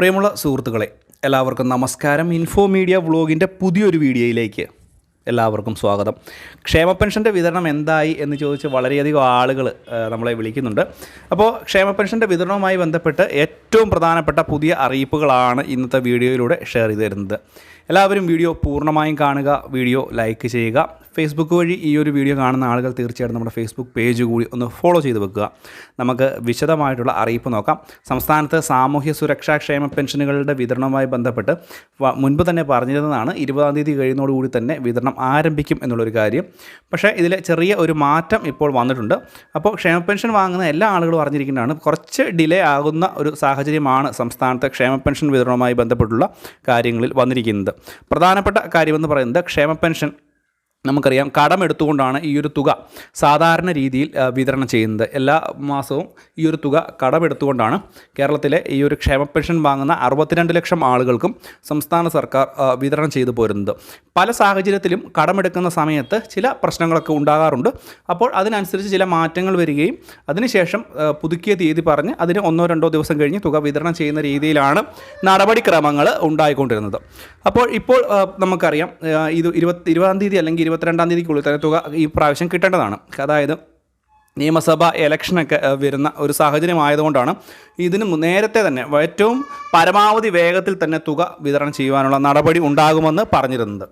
പ്രിയമുള്ള സുഹൃത്തുക്കളെ എല്ലാവർക്കും നമസ്കാരം. ഇൻഫോ മീഡിയ വ്ളോഗിന്റെ പുതിയൊരു വീഡിയോയിലേക്ക് എല്ലാവർക്കും സ്വാഗതം. ക്ഷേമ പെൻഷന്റെ വിതരണം എന്തായി എന്ന് ചോദിച്ച് വളരെയധികം ആളുകൾ നമ്മളെ വിളിക്കുന്നുണ്ട്. അപ്പോൾ ക്ഷേമ പെൻഷന്റെ വിതരണവുമായി ബന്ധപ്പെട്ട് ഏറ്റവും പ്രധാനപ്പെട്ട പുതിയ അറിയിപ്പുകളാണ് ഇന്നത്തെ വീഡിയോയിലൂടെ ഷെയർ ചെയ്ത് തരുന്നത്. എല്ലാവരും വീഡിയോ പൂർണമായും കാണുക വീഡിയോ ലൈക്ക് ചെയ്യുക ഫേസ്ബുക്ക് വഴി ഈ ഒരു വീഡിയോ കാണുന്ന ആളുകൾ തീർച്ചയായിട്ടും നമ്മുടെ ഫേസ്ബുക്ക് പേജ് കൂടി ഒന്ന് ഫോളോ ചെയ്ത് വെക്കുക. നമുക്ക് വിശദമായിട്ടുള്ള അറിയിപ്പ് നോക്കാം. സംസ്ഥാനത്ത് സാമൂഹ്യ സുരക്ഷാ ക്ഷേമ പെൻഷനുകളുടെ വിതരണവുമായി ബന്ധപ്പെട്ട് മുൻപ് തന്നെ പറഞ്ഞിരുന്നതാണ് ഇരുപതാം തീയതി കഴിയുന്നതോടുകൂടി തന്നെ വിതരണം ആരംഭിക്കും എന്നുള്ളൊരു കാര്യം. പക്ഷേ ഇതിൽ ചെറിയ ഒരു മാറ്റം ഇപ്പോൾ വന്നിട്ടുണ്ട്. അപ്പോൾ ക്ഷേമ പെൻഷൻ വാങ്ങുന്ന എല്ലാ ആളുകളും അറിഞ്ഞിരിക്കുന്നതാണ് കുറച്ച് ഡിലേ ആകുന്ന ഒരു സാഹചര്യമാണ് സംസ്ഥാനത്ത് ക്ഷേമ പെൻഷൻ വിതരണവുമായി ബന്ധപ്പെട്ടുള്ള കാര്യങ്ങളിൽ വന്നിരിക്കുന്നത്. പ്രധാനപ്പെട്ട കാര്യമെന്ന് പറയുന്നത് ക്ഷേമ പെൻഷൻ നമുക്കറിയാം കടമെടുത്തുകൊണ്ടാണ് ഈ ഒരു തുക സാധാരണ രീതിയിൽ വിതരണം ചെയ്യുന്നത്. എല്ലാ മാസവും ഈ ഒരു തുക കടമെടുത്തുകൊണ്ടാണ് കേരളത്തിലെ ഈ ഒരു ക്ഷേമ പെൻഷൻ വാങ്ങുന്ന അറുപത്തിരണ്ട് ലക്ഷം ആളുകൾക്കും സംസ്ഥാന സർക്കാർ വിതരണം ചെയ്തു പോരുന്നത്. പല സാഹചര്യത്തിലും കടമെടുക്കുന്ന സമയത്ത് ചില പ്രശ്നങ്ങളൊക്കെ ഉണ്ടാകാറുണ്ട്. അപ്പോൾ അതിനനുസരിച്ച് ചില മാറ്റങ്ങൾ വരികയും അതിനുശേഷം പുതുക്കിയ തീയതി പറഞ്ഞ് അതിന് ഒന്നോ രണ്ടോ ദിവസം കഴിഞ്ഞ് തുക വിതരണം ചെയ്യുന്ന രീതിയിലാണ് നടപടിക്രമങ്ങൾ ഉണ്ടായിക്കൊണ്ടിരുന്നത്. അപ്പോൾ ഇപ്പോൾ നമുക്കറിയാം ഇത് ഇരുപത്തി ഇരുപതാം തീയതി അല്ലെങ്കിൽ ഇരുപത്തിരണ്ടാം തീയതിക്കുള്ളിൽ തന്നെ തുക ഈ പ്രാവശ്യം കിട്ടേണ്ടതാണ്. അതായത് നിയമസഭ ഇലക്ഷനൊക്കെ വരുന്ന ഒരു സാഹചര്യമായതുകൊണ്ടാണ് ഇതിന് നേരത്തെ തന്നെ ഏറ്റവും പരമാവധി വേഗത്തിൽ തന്നെ തുക വിതരണം ചെയ്യുവാനുള്ള നടപടി ഉണ്ടാകുമെന്ന് പറഞ്ഞിരുന്നത്.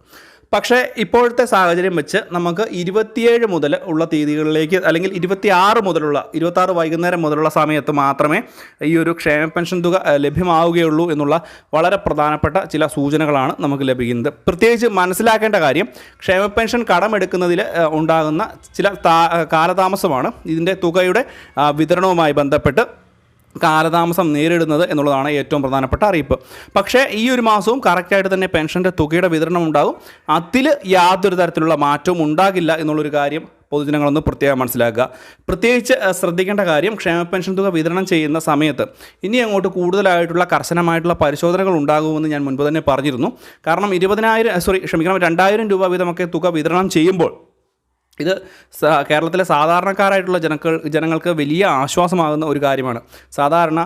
പക്ഷേ ഇപ്പോഴത്തെ സാഹചര്യം വെച്ച് നമുക്ക് ഇരുപത്തിയേഴ് മുതൽ ഉള്ള തീയതികളിലേക്ക് അല്ലെങ്കിൽ ഇരുപത്തിയാറ് മുതലുള്ള ഇരുപത്താറ് വൈകുന്നേരം മുതലുള്ള സമയത്ത് മാത്രമേ ഈ ഒരു ക്ഷേമ പെൻഷൻ തുക ലഭ്യമാവുകയുള്ളൂ എന്നുള്ള വളരെ പ്രധാനപ്പെട്ട ചില സൂചനകളാണ് നമുക്ക് ലഭിക്കുന്നത്. പ്രത്യേകിച്ച് മനസ്സിലാക്കേണ്ട കാര്യം ക്ഷേമ പെൻഷൻ കടമെടുക്കുന്നതിൽ ഉണ്ടാകുന്ന ചില കാലതാമസമാണ്. ഇതിന്റെ തുകയുടെ വിതരണവുമായി ബന്ധപ്പെട്ട് കാലതാമസം നേരിടുന്നത് എന്നുള്ളതാണ് ഏറ്റവും പ്രധാനപ്പെട്ട അറിയിപ്പ്. പക്ഷേ ഈ ഒരു മാസവും കറക്റ്റായിട്ട് തന്നെ പെൻഷന്റെ തുകയുടെ വിതരണം ഉണ്ടാകും. അതിൽ യാതൊരു തരത്തിലുള്ള മാറ്റവും ഉണ്ടാകില്ല എന്നുള്ളൊരു കാര്യം പൊതുജനങ്ങളൊന്ന് പ്രത്യേകം മനസ്സിലാക്കുക. പ്രത്യേകിച്ച് ശ്രദ്ധിക്കേണ്ട കാര്യം ക്ഷേമ പെൻഷൻ തുക വിതരണം ചെയ്യുന്ന സമയത്ത് ഇനി അങ്ങോട്ട് കൂടുതലായിട്ടുള്ള കർശനമായിട്ടുള്ള പരിശോധനകൾ ഉണ്ടാകുമെന്ന് ഞാൻ മുൻപ് തന്നെ പറഞ്ഞിരുന്നു. കാരണം ഇരുപതിനായിരം സോറി ക്ഷമിക്കണം രണ്ടായിരം രൂപ വീതമൊക്കെ തുക വിതരണം ചെയ്യുമ്പോൾ ഇത് കേരളത്തിലെ സാധാരണക്കാരായിട്ടുള്ള ജനങ്ങൾ ജനങ്ങൾക്ക് വലിയ ആശ്വാസമാകുന്ന ഒരു കാര്യമാണ്. സാധാരണ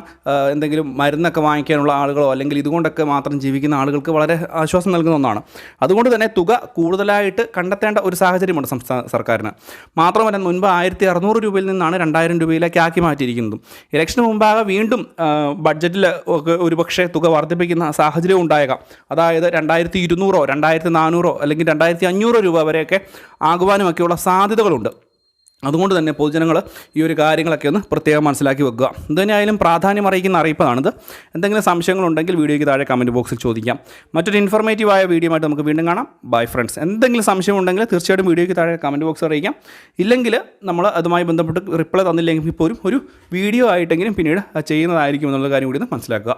എന്തെങ്കിലും മരുന്നൊക്കെ വാങ്ങിക്കാനുള്ള ആളുകളോ അല്ലെങ്കിൽ ഇതുകൊണ്ടൊക്കെ മാത്രം ജീവിക്കുന്ന ആളുകൾക്ക് വളരെ ആശ്വാസം നൽകുന്ന ഒന്നാണ്. അതുകൊണ്ട് തന്നെ തുക കൂടുതലായിട്ട് കണ്ടെത്തേണ്ട ഒരു സാഹചര്യമുണ്ട് സംസ്ഥാന സർക്കാരിന്. മാത്രമല്ല മുൻപ് ആയിരത്തി അറുന്നൂറ് രൂപയിൽ നിന്നാണ് രണ്ടായിരം രൂപയിലേക്ക് ആക്കി മാറ്റിയിരിക്കുന്നത്. ഇലക്ഷന് മുമ്പാകെ വീണ്ടും ബഡ്ജറ്റിൽ ഒരുപക്ഷെ തുക വർദ്ധിപ്പിക്കുന്ന സാഹചര്യം ഉണ്ടായേക്കാം. അതായത് രണ്ടായിരത്തി ഇരുന്നൂറോ രണ്ടായിരത്തി നാനൂറോ അല്ലെങ്കിൽ രണ്ടായിരത്തി അഞ്ഞൂറോ രൂപ വരെയൊക്കെ ആകുവാനുമൊക്കെയുള്ള സാധ്യതകളുണ്ട്. അതുകൊണ്ട് തന്നെ പൊതുജനങ്ങൾ ഈ ഒരു കാര്യങ്ങളൊക്കെ ഒന്ന് പ്രത്യേകം മനസ്സിലാക്കി വെക്കുക. എന്തുതന്നെയായാലും പ്രാധാന്യം അറിയിക്കുന്ന അറിയിപ്പാണിത്. എന്തെങ്കിലും സംശയങ്ങളുണ്ടെങ്കിൽ വീഡിയോയ്ക്ക് താഴെ കമന്റ് ബോക്സിൽ ചോദിക്കാം. മറ്റൊരു ഇൻഫർമേറ്റീവായ വീഡിയോ ആയിട്ട് നമുക്ക് വീണ്ടും കാണാം. ബൈ ഫ്രണ്ട്സ് എന്തെങ്കിലും സംശയം ഉണ്ടെങ്കിൽ തീർച്ചയായിട്ടും വീഡിയോയ്ക്ക് താഴെ കമന്റ് ബോക്സ് അറിയിക്കാം. ഇല്ലെങ്കിൽ നമ്മൾ അതുമായി ബന്ധപ്പെട്ട് റിപ്ലൈ തന്നില്ലെങ്കിൽ പോലും ഒരു വീഡിയോ ആയിട്ടെങ്കിലും പിന്നീട് ചെയ്യുന്നതായിരിക്കും എന്നുള്ള കാര്യം കൂടി ഒന്ന് മനസ്സിലാക്കുക.